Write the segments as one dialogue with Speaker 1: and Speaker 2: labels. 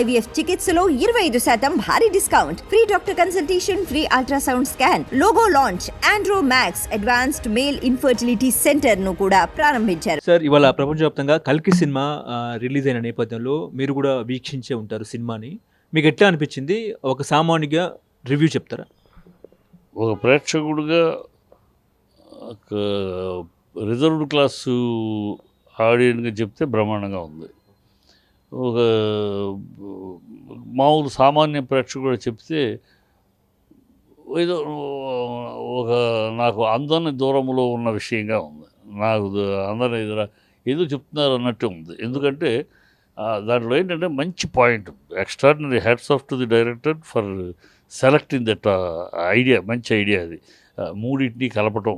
Speaker 1: IVF చికిత్సలో ఇరవై ఐదు శాతం భారీ discount. Free doctor consultation free ultrasound scan logo launch Andro Max advanced male infertility సెంటర్ను కూడా ప్రారంభించారు.
Speaker 2: సార్ ఇవాళ ప్రపంచవ్యాప్తంగా కల్కి సినిమా రిలీజ్ అయిన నేపథ్యంలో మీరు కూడా వీక్షించే ఉంటారు సినిమాని. మీకు ఎట్లా అనిపించింది? ఒక సామాన్యుగా రివ్యూ చెప్తారా?
Speaker 3: ఒక ప్రేక్షకుడిగా ఒక రిజర్వ్డ్ క్లాసు ఆడియన్గా చెప్తే బ్రహ్మాండంగా ఉంది. ఒక మామూలు సామాన్య ప్రేక్షకుడు చెప్తే ఏదో ఒక నాకు అందని దూరంలో ఉన్న విషయంగా ఉంది. నాకు అందరి ఎదుర ఏదో చెప్తున్నారు అన్నట్టు ఉంది. ఎందుకంటే దాంట్లో ఏంటంటే మంచి point extraordinary hats off to the director for selecting that idea మంచి ఐడియా అది. మూడింటిని కలపటం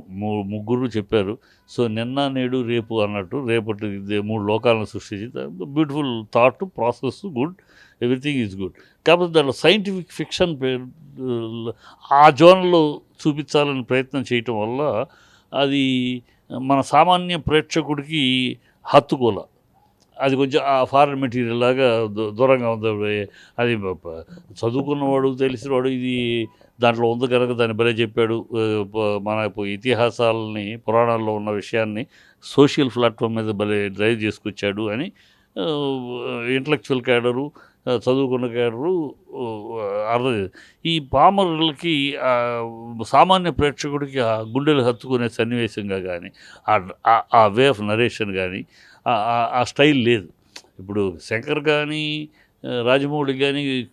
Speaker 3: ముగ్గురు చెప్పారు. సో నిన్న నేడు రేపు అన్నట్టు రేపటి మూడు లోకాలను సృష్టించి beautiful thought process good everything is good. కాకపోతే దాంట్లో సైంటిఫిక్ ఫిక్షన్ పేరు ఆ జోన్లో చూపించాలని ప్రయత్నం చేయటం వల్ల అది మన సామాన్య ప్రేక్షకుడికి హత్తుకోల. అది కొంచెం ఆ ఫారెన్ మెటీరియల్ లాగా దూరంగా ఉంది అది చదువుకున్నవాడు తెలిసినవాడు ఇది దాంట్లో ఉంది కనుక దాన్ని భలే చెప్పాడు. మన ఇతిహాసాలని పురాణాల్లో ఉన్న విషయాన్ని సోషల్ ప్లాట్ఫామ్ మీద భలే డ్రైవ్ చేసుకొచ్చాడు అని ఇంటలెక్చువల్ క్యాడరు చదువుకున్న క్యాడరు అర్థం ఈ పామరులకి సామాన్య ప్రేక్షకుడికి ఆ గుండెలు హత్తుకునే సన్నివేశంగా కానీ ఆ వే ఆఫ్ నరేషన్ కానీ ఆ- స్టైల్ లేదు. ఇప్పుడు శంకర్ కానీ రాజమౌళి కానీ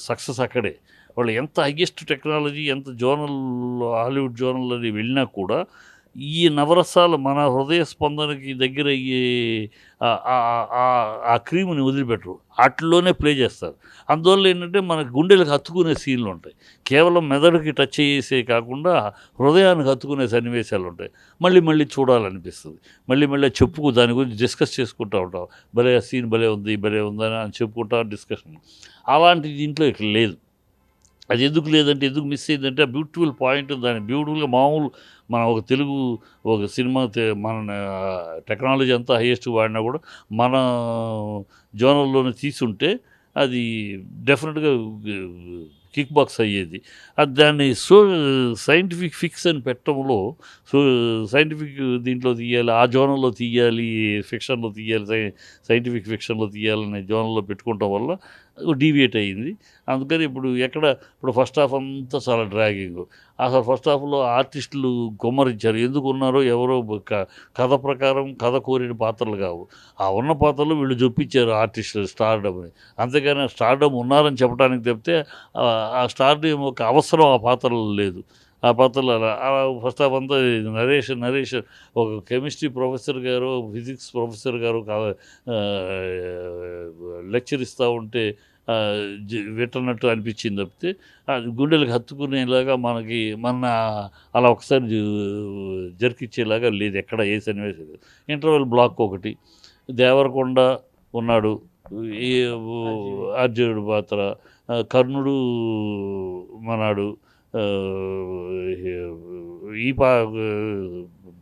Speaker 3: సక్సెస్ అక్కడే. వాళ్ళు ఎంత హైయెస్ట్ టెక్నాలజీ ఎంత జోనల్ హాలీవుడ్ జోనల్ అని వెళ్ళినా కూడా ఈ నవరసాలు మన హృదయ స్పందనకి దగ్గర అయ్యే ఆ- క్రీముని వదిలిపెట్టరు. వాటిలోనే ప్లే చేస్తారు. అందువల్ల ఏంటంటే మన గుండెలకు హత్తుకునే సీన్లు ఉంటాయి. కేవలం మెదడుకి టచ్ చేసే కాకుండా హృదయానికి హత్తుకునే సన్నివేశాలు ఉంటాయి. మళ్ళీ మళ్ళీ చూడాలనిపిస్తుంది. మళ్ళీ మళ్ళీ చెప్పుకు దాని గురించి డిస్కస్ చేసుకుంటూ ఉంటాం. భలే ఆ సీన్ భలే ఉంది భలే ఉందని అని చెప్పుకుంటా డిస్కషన్. అలాంటి దీంట్లో ఇక్కడ లేదు. అది ఎందుకు లేదంటే ఎందుకు మిస్ అయిందంటే ఆ బ్యూటిఫుల్ పాయింట్ దాని బ్యూటిఫుల్గా మామూలు మన ఒక తెలుగు ఒక సినిమా మన టెక్నాలజీ అంతా హైయెస్ట్ వాడినా కూడా మన జోనల్లోనే తీసుంటే అది డెఫినెట్గా కిక్ బాక్స్ అయ్యేది. అది దాన్ని సో సైంటిఫిక్ ఫిక్స్ అని పెట్టడంలో సో సైంటిఫిక్ దీంట్లో తీయాలి ఆ జోనల్లో తీయాలి ఫిక్షన్లో తీయాలి సైంటిఫిక్ ఫిక్షన్లో తీయాలనే జోనల్లో పెట్టుకోవటం వల్ల డీవియేట్ అయ్యింది. అందుకని ఇప్పుడు ఎక్కడ ఇప్పుడు ఫస్ట్ హాఫ్ అంతా చాలా డ్రాగింగ్. అసలు ఫస్ట్ హాఫ్లో ఆర్టిస్టులు గుమ్మరించారు. ఎందుకు ఉన్నారో ఎవరో క- కథ ప్రకారం కథ కోరిన పాత్రలు కావు. ఆ ఉన్న పాత్రలు వీళ్ళు చూపించారు ఆర్టిస్టులు స్టార్డమ్ని. అంతేగాని స్టార్డమ్ ఉన్నారని చెప్పడానికి చెప్తే ఆ- ఆ స్టార్డమ్ ఒక అవసరం ఆ పాత్రలో లేదు. ఆ పాత్రలు ఫస్ట్ హాఫ్ అంతా నరేష్ నరేష్ ఒక chemistry professor garu physics professor garu lecture ఇస్తూ ఉంటే వింటున్నట్టు అనిపించింది తప్పితే అది గుండెలకు హత్తుకునేలాగా మనకి మన అలా ఒకసారి జరికిచ్చేలాగా లేదు ఎక్కడ ఏ సన్నివేశం లేదు. ఇంటర్వెల్ బ్లాక్ ఒకటి. దేవరకొండ ఉన్నాడు. ఈ అర్జునుడు పాత్ర. కర్ణుడు మనాడు ఈ పా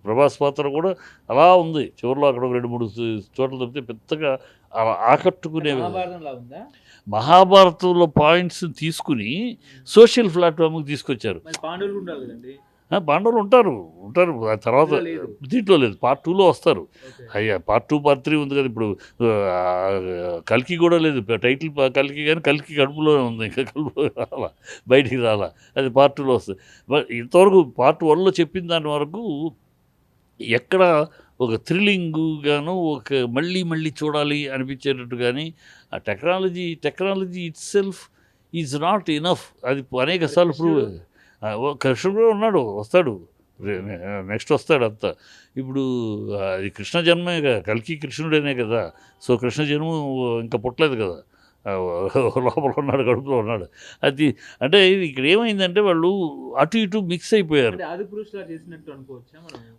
Speaker 3: ప్రభాస్ పాత్ర కూడా అలా ఉంది. చివరిలో అక్కడ ఒక రెండు మూడు చోట్ల తప్పితే పెద్దగా అలా ఆకట్టుకునే మహాభారతంలో పాయింట్స్ తీసుకుని సోషల్ ప్లాట్ఫామ్కి తీసుకొచ్చారు.
Speaker 2: పాండవులు
Speaker 3: ఉంటారు ఉంటారు. ఆ తర్వాత. దీంట్లో లేదు. పార్ట్ టూలో వస్తారు. అయ్యా పార్ట్ టూ పార్ట్ త్రీ ఉంది కదా. ఇప్పుడు కల్కి కూడా లేదు. టైటిల్ కల్కి కానీ కల్కి కడుపులోనే ఉంది. ఇంకా కడుపులో రాలా బయటికి రాలా. అది పార్ట్ టూలో వస్తుంది. ఇంతవరకు పార్ట్ వన్లో చెప్పిన దాని వరకు ఎక్కడ ఒక థ్రిల్లింగ్ గాను ఒక మళ్ళీ మళ్ళీ చూడాలి అనిపించేటట్టు కానీ ఆ technology technology itself is not enough. అది అనేక సార్లు ప్రూవ్ కృష్ణుడు కూడా ఉన్నాడు వస్తాడు. నెక్స్ట్ వస్తాడు అంతా. ఇప్పుడు అది కృష్ణ జన్మే కదా కల్కి కృష్ణుడేనే కదా. సో కృష్ణ జన్మ ఇంకా పుట్టలేదు కదా. లోపల ఉన్నాడు కడుపులో ఉన్నాడు. అది అంటే ఇక్కడ ఏమైందంటే వాళ్ళు అటు ఇటు మిక్స్ అయిపోయారు.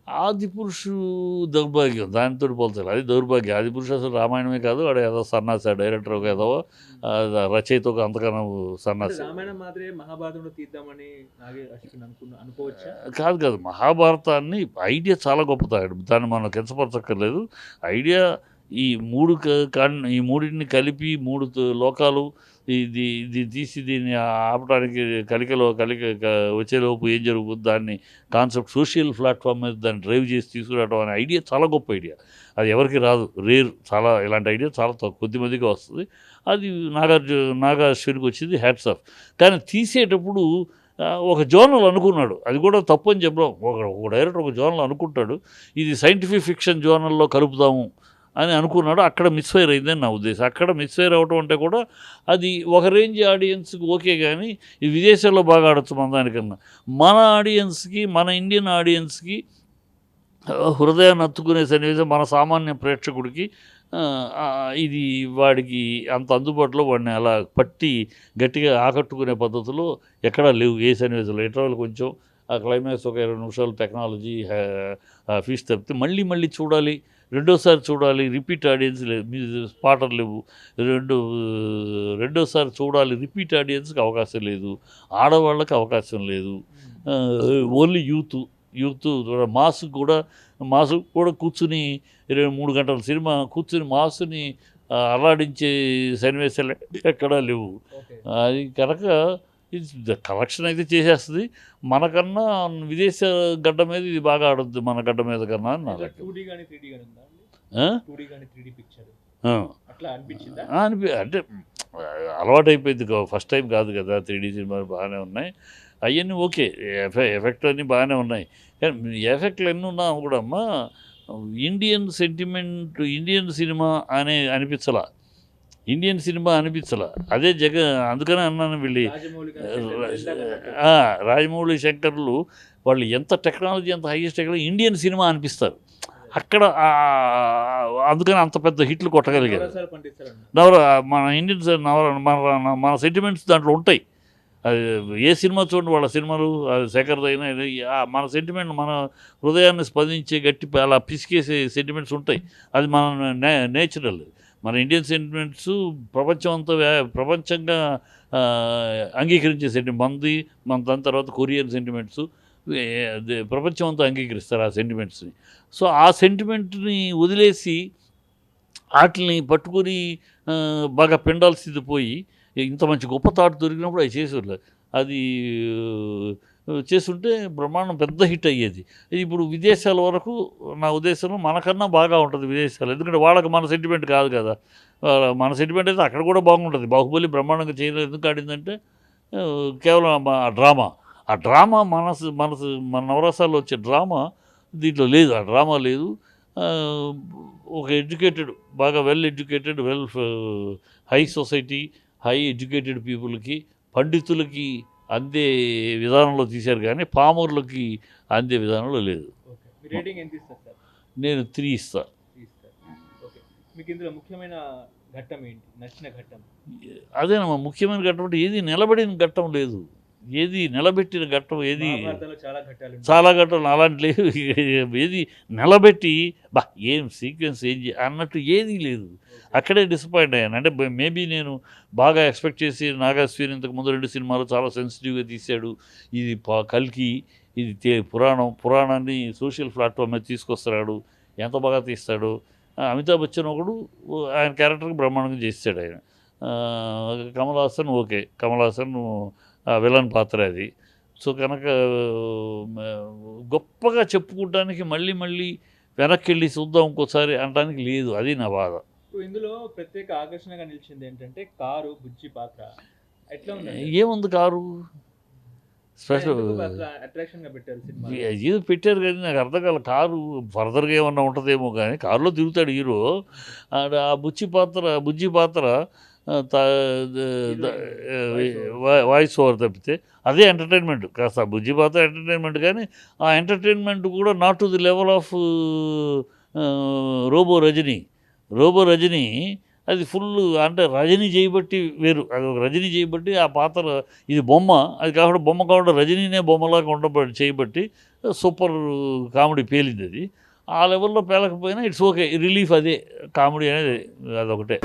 Speaker 2: ఆది
Speaker 3: పురుషు దౌర్భాగ్యం దానితో పోల్చాలి. అది దౌర్భాగ్యం. ఆది పురుషు అసలు రామాయణమే కాదు వాడు ఏదో సన్నాసి డైరెక్టర్ ఒక ఏదో రచయిత ఒక అంతకన్నా సన్నాసి. కాదు కాదు. మహాభారతాన్ని ఐడియా చాలా గొప్పది. దాన్ని మనం కించపరచక్కర్లేదు. ఐడియా ఈ మూడు క- కన్ ఈ మూడింటిని కలిపి మూడు లోకాలు ఇది ఇది తీసి దీన్ని ఆపడానికి కలికలో కలిక వచ్చేలోపు ఏం జరుగుతుంది దాన్ని కాన్సెప్ట్ సోషల్ ప్లాట్ఫామ్ మీద దాన్ని డ్రైవ్ చేసి తీసుకురావడం అనే ఐడియా చాలా గొప్ప ఐడియా. అది ఎవరికి రాదు. రేర్ చాలా ఇలాంటి ఐడియా చాలా తక్కువ కొద్ది మందికి వస్తుంది. అది నాగార్జు నాగాశ్వరికి వచ్చింది హ్యాట్స్ ఆఫ్. కానీ తీసేటప్పుడు ఒక జోనల్ అనుకున్నాడు. అది కూడా తప్పు అని చెప్పడం ఒక ఒక డైరెక్టర్ ఒక జోనల్ అనుకుంటాడు. ఇది సైంటిఫిక్ ఫిక్షన్ జోనల్లో కలుపుదాము. అని అనుకున్నాడు అక్కడ మిస్ఫైర్ అయిందని నా ఉద్దేశం. అక్కడ మిస్ఫైర్ అవటం అంటే కూడా అది ఒక రేంజ్ ఆడియన్స్కి ఓకే కానీ ఈ విదేశాల్లో బాగా ఆడచ్చు మన దానికన్నా. మన ఆడియన్స్కి మన ఇండియన్ ఆడియన్స్కి హృదయాన్ని అత్తుకునే సన్నివేశం మన సామాన్య ప్రేక్షకుడికి ఇది వాడికి అంత అందుబాటులో వాడిని అలా పట్టి గట్టిగా ఆకట్టుకునే పద్ధతిలో ఎక్కడా లేవు ఏ సన్నివేశంలో. ఇంటర్వల్ కొంచెం ఆ క్లైమాక్స్ ఒక ఇరవై నిమిషాలు టెక్నాలజీ ఫీస్ తప్పితే మళ్ళీ మళ్ళీ చూడాలి. రెండోసారి చూడాలి రిపీట్ ఆడియన్స్ మీ పాటలు లేవు. రెండు రెండోసారి చూడాలి రిపీట్ ఆడియన్స్కి అవకాశం లేదు. ఆడవాళ్ళకి అవకాశం లేదు. ఓన్లీ యూత్ యూత్ మాస్ కూడా మాసు కూడా కూర్చుని ఇరవై మూడు గంటల సినిమా కూర్చుని మాసుని ఆ, అల్లాడించే సన్నివేశాలు ఎక్కడా లేవు. అది కనుక ఇది కలెక్షన్ అయితే చేసేస్తుంది. మనకన్నా విదేశ గడ్డ మీద ఇది బాగా ఆడుద్ది మన గడ్డ మీద కన్నా అని నా అనిపి అంటే అలవాటు అయిపోయింది ఫస్ట్ టైం కాదు కదా త్రీ డీ సినిమాలు బాగానే ఉన్నాయి. అవన్నీ ఓకే ఎఫె ఎఫెక్ట్ అన్నీ బాగానే ఉన్నాయి. కానీ ఎఫెక్ట్లు ఎన్ని ఉన్నా కూడా అమ్మా ఇండియన్ సెంటిమెంట్ ఇండియన్ సినిమా అనే అనిపించలా. Indian cinema అనిపించలా. అదే జగ అందుకనే అన్నాను వీళ్ళు
Speaker 2: రాజమౌళి
Speaker 3: శంకర్లు వాళ్ళు ఎంత టెక్నాలజీ ఎంత హైయెస్ట్ టెక్నాలజీ ఇండియన్ సినిమా అనిపిస్తారు. అక్కడ అందుకని అంత పెద్ద హిట్లు కొట్టగలిగారు. నవర మన ఇండియన్ నవర మన మన సెంటిమెంట్స్ దాంట్లో ఉంటాయి. అది ఏ సినిమా చూడండి వాళ్ళ సినిమాలు అది శేఖర్ అయినా ఇది, ఆ మన సెంటిమెంట్ మన హృదయాన్ని స్పందించే గట్టి అలా పిసికేసే సెంటిమెంట్స్ ఉంటాయి. అది మన నే నేచురల్. మన ఇండియన్ సెంటిమెంట్స్ ప్రపంచం అంతా ప్రపంచంగా అంగీకరించే సెంటిమెంట్ మంది మన దాని తర్వాత కొరియన్ సెంటిమెంట్స్ ప్రపంచం అంతా అంగీకరిస్తారు ఆ సెంటిమెంట్స్ని సో ఆ సెంటిమెంట్ని వదిలేసి వాటిని పట్టుకొని బాగా పిండాల్సింది పోయి ఇంత మంచి గొప్ప తాటు దొరికినప్పుడు అవి చేసేవాళ్ళు. అది చేస్తుంటే బ్రహ్మాండం పెద్ద హిట్ అయ్యేది. ఇప్పుడు విదేశాల వరకు నా ఉద్దేశంలో మనకన్నా బాగా ఉంటుంది విదేశాలు. ఎందుకంటే వాళ్ళకి మన సెంటిమెంట్ కాదు కదా. మన సెంటిమెంట్ అయితే అక్కడ కూడా బాగుంటుంది. బాహుబలి బ్రహ్మాండంగా చేయలేదు. ఎందుకు ఆడిందంటే కేవలం ఆ డ్రామా. ఆ డ్రామా మనసు మనసు మన నవరసాల్లో వచ్చే డ్రామా దీంట్లో లేదు. ఆ డ్రామా లేదు. ఒక ఎడ్యుకేటెడ్ బాగా well educated well high society high educated పీపుల్కి పండితులకి అందే విధానంలో తీశారు కానీ పామరులకి అందే విధానంలో లేదు.
Speaker 2: ఓకే. మీ రేటింగ్ ఎంత ఇస్తారు సార్?
Speaker 3: నేను త్రీ ఇస్తా.
Speaker 2: ఇస్తారు. ఓకే. మీకు ఇందులో ముఖ్యమైన ఘట్టం ఏంటి? నచ్చిన ఘట్టం?
Speaker 3: అదేనమ్మా ముఖ్యమైన ఘట్టం అంటే ఏది నిలబడిన ఘట్టం లేదు. ఏది నిలబెట్టిన ఘట్టం ఏది?
Speaker 2: చాలా ఘట్టాలు
Speaker 3: అలాంటి లేవు. ఏది నిలబెట్టి బా ఏం సీక్వెన్స్ ఏం చే- అన్నట్టు ఏదీ లేదు. అక్కడే డిసప్పాయింట్ అయ్యాను. అంటే మేబీ నేను బాగా ఎక్స్పెక్ట్ చేసి నాగాశ్వరి ఇంతకు ముందు రెండు సినిమాలు చాలా సెన్సిటివ్గా తీశాడు. ఇది కల్కి ఇది పురాణం పురాణాన్ని సోషల్ ప్లాట్ఫామ్ మీద తీసుకొస్తున్నాడు. ఎంత బాగా తీస్తాడు? అమితాబ్ బచ్చన్ ఒకడు ఆయన క్యారెక్టర్కి బ్రహ్మాండంగా చేస్తాడు ఆయన. కమల్ హాసన్ ఓకే. కమల్ హాసన్ విలన్ పాత్ర అది. సో కనుక గొప్పగా చెప్పుకోవడానికి మళ్ళీ మళ్ళీ వెనక్కి వెళ్ళి చూద్దాం ఇంకోసారి అనడానికి లేదు. అది నా బాధ.
Speaker 2: ఇందులో ప్రత్యేక ఆకర్షణగా నిలిచింది ఏంటంటే కారు బుజ్జి పాత్ర. ఎట్లా ఉంది
Speaker 3: ఏముంది కారు? స్పెషల్ ఏదో పెట్టారు కానీ నాకు అర్థం కాల కారు ఫర్దర్గా ఏమన్నా ఉంటుందేమో కానీ కారులో తిరుగుతాడు హీరో. ఆ బుచ్చి పాత్ర బుజ్జి పాత్ర వాయిస్ ఓవర్ తప్పితే అదే ఎంటర్టైన్మెంట్. కాస్త ఆ బుజ్జి పాత్ర ఎంటర్టైన్మెంట్ కానీ ఆ ఎంటర్టైన్మెంట్ కూడా not to the level of Robo Rajini. Robo Rajini అది ఫుల్ అంటే రజనీ చేయబట్టి వేరు. అది ఒక రజనీ చేయబట్టి ఆ పాత్ర ఇది బొమ్మ. అది కాకుండా బొమ్మ కాకుండా రజనీనే బొమ్మలాగా ఉండబడి చేయబట్టి సూపర్ కామెడీ పేలింది అది. ఆ లెవెల్లో పేలకపోయినా ఇట్స్ ఓకే రిలీఫ్ అదే కామెడీ అనేది అదొకటే.